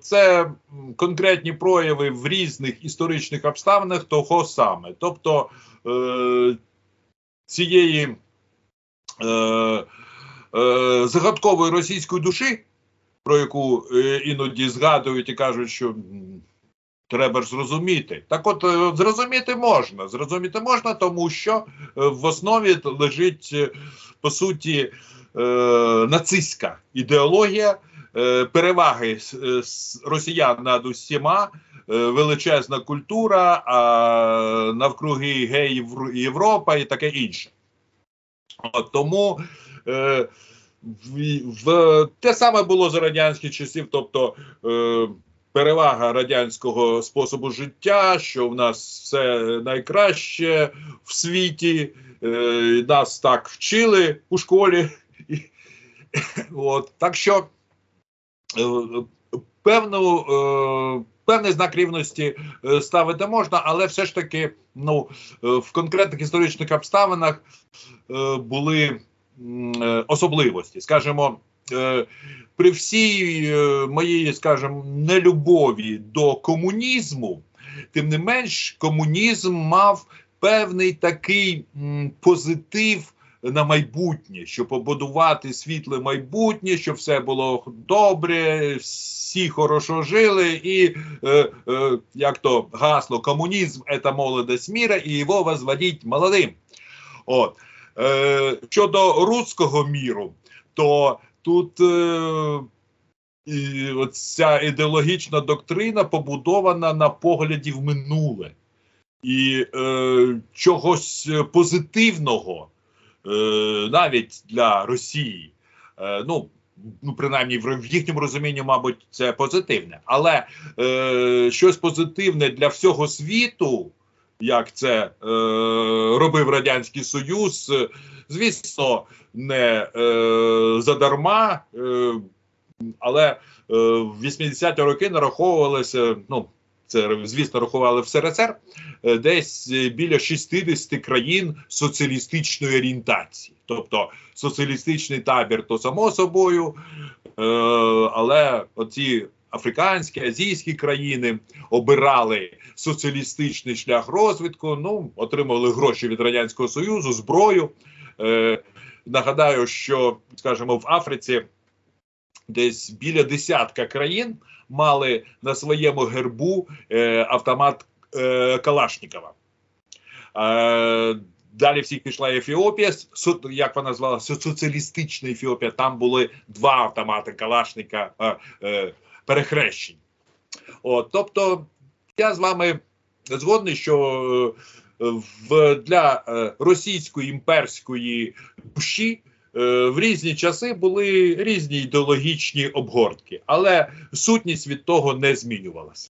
це конкретні прояви в різних історичних обставинах того саме. Тобто е, цієї е, е, загадкової російської душі, про яку е, іноді згадують і кажуть, що треба ж зрозуміти. Так от е, зрозуміти можна. Зрозуміти можна, тому що е, в основі лежить по суті нацистська ідеологія е, переваги е, росіян над усіма. е, Величезна культура, а навкруги геїв Європа і таке інше. От, тому е, в, в, те саме було за радянських часів, тобто е, перевага радянського способу життя, що в нас все найкраще в світі, е, нас так вчили у школі. От, так що е, певну, е, певний знак рівності е, ставити можна, але все ж таки ну, в конкретних історичних обставинах були особливості. Скажімо, при всій моїй, скажімо, нелюбові до комунізму, тим не менш, комунізм мав певний такий позитив на майбутнє, щоб побудувати світле майбутнє, щоб все було добре, всі хорошо жили, і е, е, як то гасло, комунізм це молодость міра, і його возводіть молодим. От. Е, щодо руського міру, то тут е, і ця ідеологічна доктрина побудована на погляді в минуле. І е, чогось позитивного навіть для Росії. Е, ну, ну, принаймні, в, їхньому розумінні, мабуть, це позитивне. Але е, щось позитивне для всього світу, як це е, робив Радянський Союз, е, звісно, не е, задарма, е, але е, в 80-ті роки нараховувалося, ну, це, звісно, рахували в СРСР, е, десь біля 60 країн соціалістичної орієнтації. Тобто соціалістичний табір, то само собою, е, але оці африканські, азійські країни обирали соціалістичний шлях розвитку, ну, отримали гроші від Радянського Союзу, зброю. Е, нагадаю, що, скажімо, в Африці десь біля десятка країн мали на своєму гербу е, автомат е, Калашникова. Е, далі всіх пішла Ефіопія, як вона звалася, соціалістична Ефіопія. Там були два автомати Калашника е, е, перехрещені. От, тобто, я з вами згодний, що е, в, для е, російської імперської душі в різні часи були різні ідеологічні обгортки, але сутність від того не змінювалася.